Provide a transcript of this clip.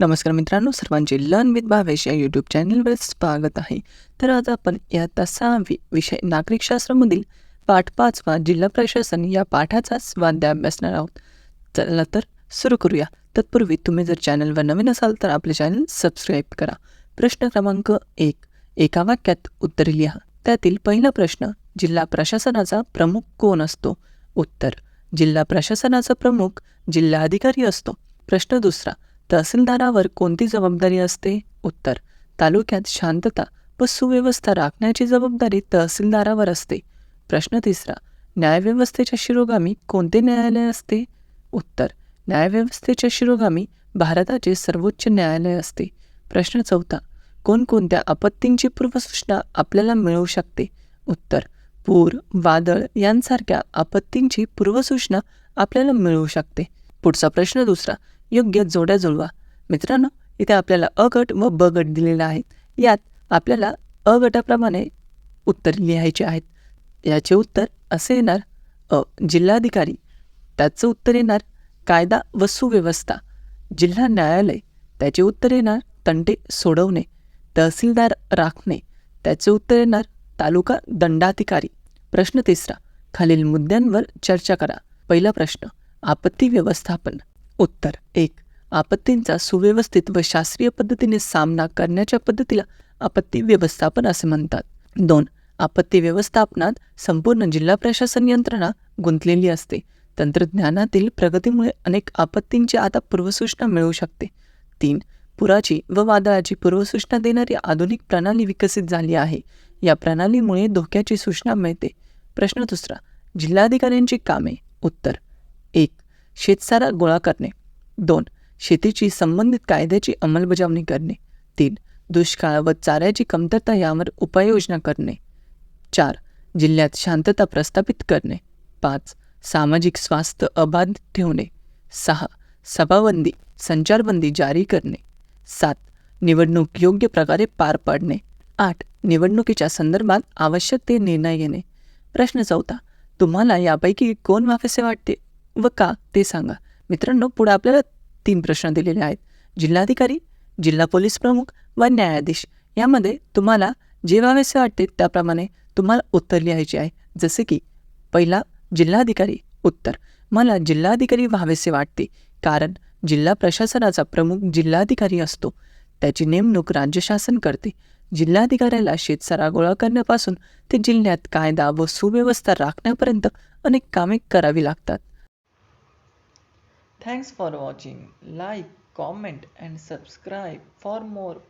नमस्कार मित्रांनो सर्वांचे लर्न विथ भावेश या यूट्यूब चॅनलवर स्वागत आहे. तर आज आपण इयत्ता सहावी विषय नागरिकशास्त्रामधील पाठ पाचवा जिल्हा प्रशासन या पाठाचा स्वाध्याय अभ्यासणार आहोत. चला तर सुरू करूया. तत्पूर्वी तुम्ही जर चॅनलवर नवीन असाल तर आपले चॅनल सबस्क्राईब करा. प्रश्न क्रमांक एक एका वाक्यात उत्तर लिहा. त्यातील पहिला प्रश्न जिल्हा प्रशासनाचा प्रमुख कोण असतो? उत्तर जिल्हा प्रशासनाचा प्रमुख जिल्हाधिकारी असतो. प्रश्न दुसरा तहसीलदारावर कोणती जबाबदारी असते? उत्तर तालुक्यात शांतता व सुव्यवस्था राखण्याची जबाबदारी तहसीलदारावर असते. प्रश्न तिसरा न्यायव्यवस्थेच्या शिरोगामी कोणते न्यायालय असते? उत्तर न्यायव्यवस्थेच्या शिरोगामी भारताचे सर्वोच्च न्यायालय असते. प्रश्न चौथा कोणकोणत्या आपत्तींची पूर्वसूचना आपल्याला मिळू शकते? उत्तर पूर वादळ यांसारख्या आपत्तींची पूर्वसूचना आपल्याला मिळू शकते. पुढचा प्रश्न दुसरा योग्य जोड्या जुळवा. मित्रांनो इथे आपल्याला अ गट व ब गट दिलेला आहे यात आपल्याला अ गटाप्रमाणे उत्तर लिहायचे आहेत. याचे उत्तर असे येणार अ जिल्हाधिकारी त्याचं उत्तर येणार कायदा व सुव्यवस्था जिल्हा न्यायालय त्याचे उत्तर येणार तंटे सोडवणे तहसीलदार राखणे त्याचे उत्तर येणार तालुका दंडाधिकारी प्रश्न तिसरा खालील मुद्द्यांवर चर्चा करा. पहिला प्रश्न आपत्ती व्यवस्थापन. उत्तर. एक आपत्तींचा सुव्यवस्थित व शास्त्रीय पद्धतीने सामना करण्याच्या पद्धतीला आपत्ती व्यवस्थापन असे म्हणतात. दोन आपत्ती व्यवस्थापनात संपूर्ण जिल्हा प्रशासन यंत्रणा गुंतलेली असते. तंत्रज्ञानातील प्रगतीमुळे अनेक आपत्तींची आता पूर्वसूचना मिळू शकते. तीन पुराची व वादळाची पूर्वसूचना देणारी आधुनिक प्रणाली विकसित झाली आहे. या प्रणालीमुळे धोक्याची सूचना मिळते. प्रश्न दुसरा जिल्हाधिकाऱ्यांची कामे. उत्तर. एक शेतसारा गोळा करणे. दोन शेतीची संबंधित कायद्याची अंमलबजावणी करणे. तीन दुष्काळ व चाऱ्याची कमतरता यावर उपाययोजना करणे. चार जिल्ह्यात शांतता प्रस्थापित करणे. पाच सामाजिक स्वास्थ्य अबाधित ठेवणे. सहा सभाबंदी संचारबंदी जारी करणे. सात निवडणूक योग्य प्रकारे पार पाडणे. आठ निवडणुकीच्या संदर्भात आवश्यक ते निर्णय घेणे. प्रश्न चौथा तुम्हाला यापैकी कोण व्हावेसे वाटते? व का ते सांगा. मित्रांनो पुढे आपल्याला तीन प्रश्न दिलेले आहेत. जिल्हाधिकारी जिल्हा पोलीस प्रमुख व न्यायाधीश. यामध्ये तुम्हाला जे व्हावेसे वाटते त्याप्रमाणे तुम्हाला उत्तर लिहायचे आहे. जसे की पहिला जिल्हाधिकारी उत्तर. मला जिल्हाधिकारी व्हावेसे वाटते कारण जिल्हा प्रशासनाचा प्रमुख जिल्हाधिकारी असतो. त्याची नेमणूक राज्य शासन करते. जिल्हाधिकाऱ्याला शेतसारा गोळा करण्यापासून ते जिल्ह्यात कायदा व सुव्यवस्था राखण्यापर्यंत अनेक कामे करावी लागतात. Thanks for watching. Like, comment and subscribe for more.